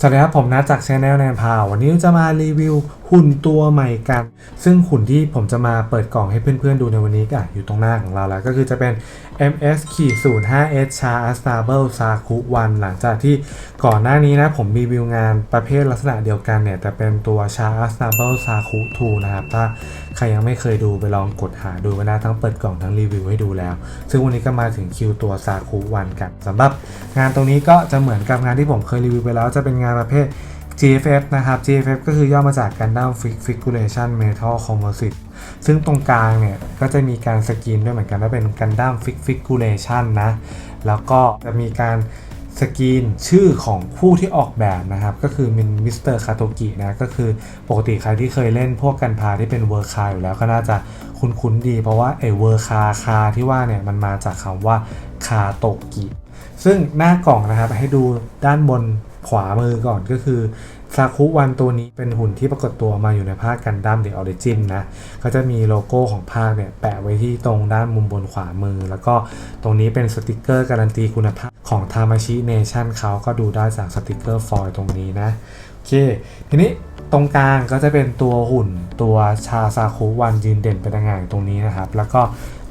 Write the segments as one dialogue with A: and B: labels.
A: สวัสดีครับผมนัทจากช anel แนนพาววันนี้จะมารีวิวหุ่นตัวใหม่กัน ซึ่งหุ่นที่ผมจะมาเปิดกล่องให้เพื่อนๆดูในวันนี้ก็อยู่ตรงหน้าของเราแล้ว ก็คือจะเป็น MS 05 S Char Astable Saku 1หลังจากที่ก่อนหน้านี้นะผมรีวิวงานประเภทลักษณะเดียวกันเนี่ย แต่เป็นตัว Char Astable Saku 2นะครับ ถ้าใครยังไม่เคยดูไปลองกดหาดูกันนะทั้งเปิดกล่องทั้งรีวิวให้ดูแล้ว ซึ่งวันนี้ก็มาถึงคิวตัว Saku 1กันสำหรับงานตรงนี้ก็จะเหมือนกับงานที่ผมเคยรีวิวไปแล้วจะเป็นงานประเภท GFF นะครับ GFF ก็คือย่อมาจาก Gundam Figuration Metal Composite ซึ่งตรงกลางเนี่ยก็จะมีการสกรีนด้วยเหมือนกันว่าเป็น Gundam Figuration นะ แล้วก็จะมีการสกรีนชื่อของผู้ที่ออกแบบนะครับ ก็คือมินมิสเตอร์คาโตกินะ ก็คือปกติใครที่เคยเล่นพวกกันพาที่เป็นเวอร์คาอยู่แล้วก็น่าจะคุ้นๆดี เพราะว่าไอเวอร์คาคาที่ว่าเนี่ยมันมาจากคำว่าคาโตกิซึ่งหน้ากล่องนะครับให้ดูด้านบน ขวามือก่อนก็คือซาคุวันตัวนี้เป็นหุ่นที่ปรากฏตัวมาอยู่ในภาคกันดั้มเดอะออริจินนะ ก็จะมีโลโก้ของภาคเนี่ย แปะไว้ที่ตรงด้านมุมบนขวามือ แล้วก็ตรงนี้เป็นสติกเกอร์การันตีคุณภาพของทามาชิเนชั่นเขาก็ดูได้จากสติกเกอร์ฟอยล์ตรงนี้นะ โอเค ทีนี้ตรงกลางก็จะเป็นตัวหุ่นตัวชาซาคุวันยืนเด่นเป็นต่างหากตรงนี้นะครับ แล้วก็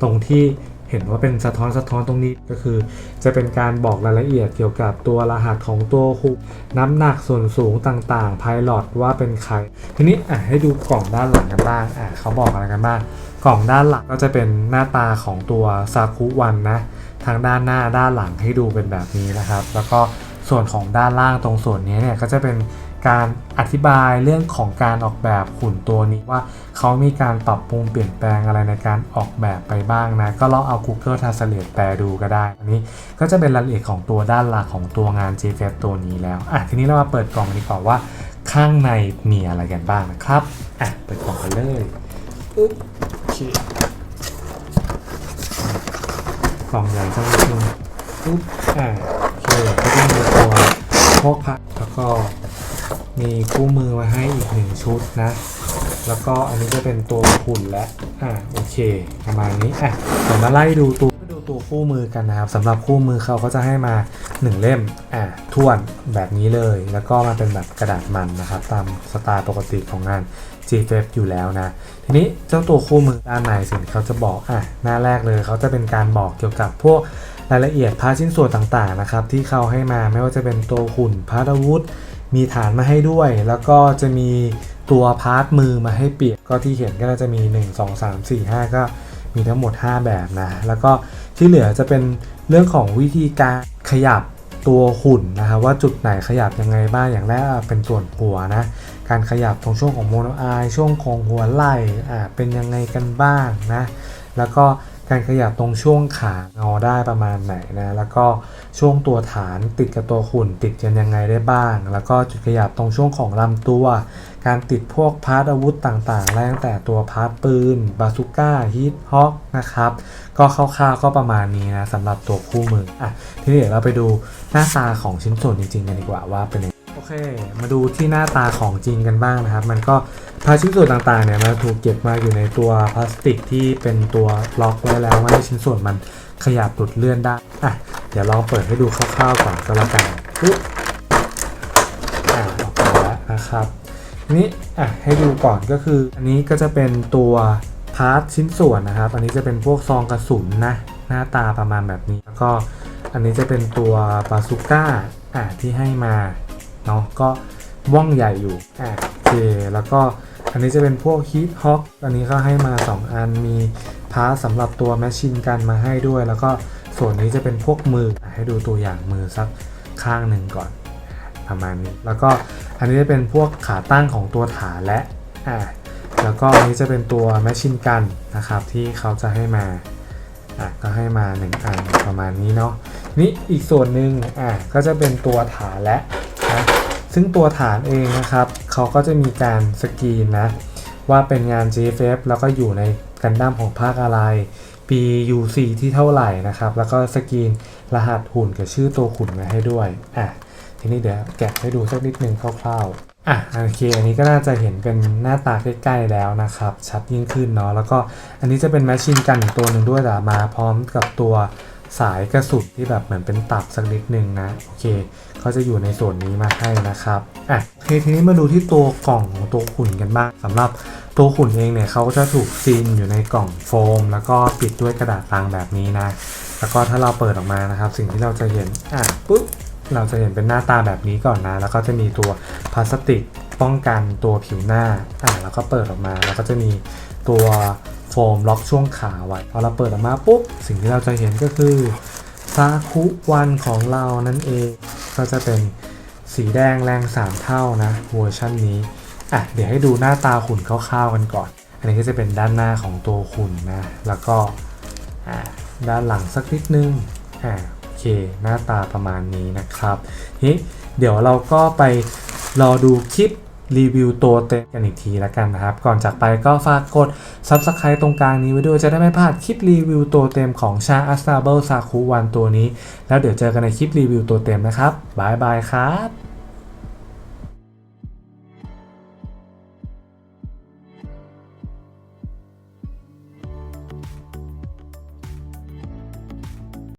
A: ตรงที่ เห็นว่าเป็นสะท้อนสะท้อนตรงนี้ก็คือ จะเป็นการบอกรายละเอียดเกี่ยวกับตัวรหัสของตัวคุกน้ำหนักส่วนสูงต่างๆพายลอตว่าเป็นใคร ทีนี้อะให้ดูกล่องด้านหลังกันบ้างอะเขาบอกอะไรกันบ้างกล่องด้านหลังก็จะเป็นหน้าตาของตัวซาคุวันนะทางด้านหน้าด้านหลังให้ดูเป็นแบบนี้นะครับ แล้วก็ ส่วนของด้านล่างตรงส่วนนี้เนี่ยก็จะเป็นการอธิบายเรื่องของการออกแบบหุ่นตัวนี้ว่าเขามีการปรับปรุงเปลี่ยนแปลงอะไรในการออกแบบไปบ้างนะ ก็ลองเอา Google Translate แปลดูก็ได้ อันนี้ก็จะเป็นรายละเอียดของตัวด้านหลักของตัวงาน g f ตัวนี้แล้วอะทีนี้เรามาเปิดกล่องกันดีกว่าว่า ข้างในมีอะไรกันบ้างนะครับอะเปิดกล่องกันเลยอึ๊บโอเคกล่องใหญ่สักนิดนึงปึ๊บอ่าโอก็จะมีตัวพกพักแล้วก็มีคู่มือมาให้อีกหนึ่งชุดนะ แล้วก็อันนี้จะเป็นตัวหุ่นและอ่าโอเค ประมาณนี้อะเดี๋ยวมาไล่ดูตัวดูตัวคู่มือกันนะครับสำหรับคู่มือเขาก็จะให้มา 1 เล่มอ่าท่วนแบบนี้เลย แล้วก็มาเป็นแบบกระดาษมันนะครับ ตามสไตล์ปกติของงาน g f f อยู่แล้วนะ ทีนี้เจ้าตัวคู่มือด้านในสิ่งที่เขาจะบอกอะหน้าแรกเลยเขาจะเป็นการบอกเกี่ยวกับพวก รายละเอียดพาร์ทชิ้นส่วนต่างๆนะครับที่เขาให้มาไม่ว่าจะเป็นตัวหุ่นพาร์ทอาวุธ มีฐานมาให้ด้วย แล้วก็จะมีตัวพาร์ทมือมาให้เปลี่ยนก็ที่เห็นก็น่าจะมี 1 2 3 4 5 ก็มีทั้งหมด 5 แบบนะ แล้วก็ที่เหลือจะเป็นเรื่องของวิธีการขยับตัวหุ่นนะครับว่าจุดไหนขยับยังไงบ้างอย่างแรกเป็นส่วนหัวนะ การขยับตรงช่วงของโมโนไอช่วงของหัวไหล่อ่าเป็นยังไงกันบ้างนะ แล้วก็ การขยับตรงช่วงขางอได้ประมาณไหนนะ แล้วก็ช่วงตัวฐานติดกับตัวหุ่นติดกันยังไงได้บ้าง แล้วก็จุดขยับตรงช่วงของลำตัว การติดพวกพาร์ทอาวุธต่างๆไล่ตั้งแต่ตัวพาร์ทปืน บาซูก้าฮิตฮอกนะครับ ก็คร่าวๆก็ประมาณนี้นะสำหรับตัวคู่มืออะทีนี้เดี๋ยวเราไปดูหน้าตาของชิ้นส่วนจริงๆกันดีกว่าว่าเป็นยัง โอเค มาดูที่หน้าตาของจริงกันบ้างนะครับ มันก็พาชิ้นส่วนต่างๆเนี่ยมันถูกเก็บมาอยู่ในตัวพลาสติกที่เป็นตัวล็อกไว้แล้วไม่ให้ชิ้นส่วนมันขยับหลุดเลื่อนได้อะเดี๋ยวลองเปิดให้ดูคร่าวๆก่อนก็แล้วกันปึ๊บอะออกมาแล้วนะครับนี้อะให้ดูก่อนก็คือ อันนี้ก็จะเป็นตัวพาร์ทชิ้นส่วนนะครับ อันนี้จะเป็นพวกซองกระสุนนะหน้าตาประมาณแบบนี้ แล้วก็อันนี้จะเป็นตัวบาซูก้าอะที่ให้มา เนาะก็ว่องใหญ่อยู่อะโอเคแล้วก็อันนี้จะเป็นพวกฮีทฮอคอันนี้ก็ให้มา 2 อันมีพาร์ทสำหรับตัวแมชชีนกันมาให้ด้วย แล้วก็ส่วนนี้จะเป็นพวกมือให้ดูตัวอย่างมือสักข้างหนึ่งก่อนประมาณนี้แล้วก็อันนี้จะเป็นพวกขาตั้งของตัวฐานและอ่าแล้วก็อันนี้จะเป็นตัวแมชชีนกันนะครับที่เขาจะให้มาอะก็ให้มา1อันประมาณนี้เนาะนี่อีกส่วนหนึ่งอะก็จะเป็นตัวฐานและ ซึ่งตัวฐานเองนะครับเขาก็จะมีการสกรีนนะว่าเป็นงาน GFF แล้วก็อยู่ในกันดั้มของภาคอะไร ปี UC ที่เท่าไหร่นะครับ แล้วก็สกรีนรหัสหุ่นกับชื่อตัวหุ่นมาให้ด้วยอะทีนี้เดี๋ยวแกะให้ดูสักนิดนึงคร่าวๆ อะโอเคอันนี้ก็น่าจะเห็นเป็นหน้าตาใกล้ๆแล้วนะครับ ชัดยิ่งขึ้นเนาะแล้วก็อันนี้จะเป็นแมชชีนกันตัวหนึ่งด้วยแต่มาพร้อมกับตัว สายกระสุนที่แบบเหมือนเป็นตับสักนิดนึงนะโอเคเขาจะอยู่ในส่วนนี้มาให้นะครับอะโอเคทีนี้มาดูที่ตัวกล่องของตัวหุ่นกันบ้างสำหรับตัวหุ่นเองเนี่ยเขาก็จะถูกซีนอยู่ในกล่องโฟม แล้วก็ปิดด้วยกระดาษลังแบบนี้นะ แล้วก็ถ้าเราเปิดออกมานะครับ สิ่งที่เราจะเห็นอะปุ๊บเราจะเห็นเป็นหน้าตาแบบนี้ก่อนนะ แล้วก็จะมีตัวพลาสติกป้องกันตัวผิวหน้าอะแล้วก็เปิดออกมา แล้วก็จะมีตัว ฟมล็อกช่วงขาไว้ พอเราเปิดออกมาปุ๊บ สิ่งที่เราจะเห็นก็คือซาคุวันของเรานั่นเอง ก็จะเป็นสีแดงแรง 3 เท่านะเวอร์ชันนี้ อะ เดี๋ยวให้ดูหน้าตาหุ่นคร่าวๆกันก่อน อันนี้ก็จะเป็นด้านหน้าของตัวหุ่นนะ แล้วก็อ่าด้านหลังสักนิดนึง อ่าโอเค หน้าตาประมาณนี้นะครับทีนี้เดี๋ยวเราก็ไปรอดูคลิป รีวิวตัวเต็มกันอีกทีละกันนะครับ ก่อนจากไปก็ฝากกด Subscribe ตรงกลางนี้ไว้ด้วยจะได้ไม่พลาดคลิปรีวิวตัวเต็มของชาอัสตาเบิลซาคุวันตัวนี้ แล้วเดี๋ยวเจอกันในคลิปรีวิวตัวเต็มนะครับบายบายครับ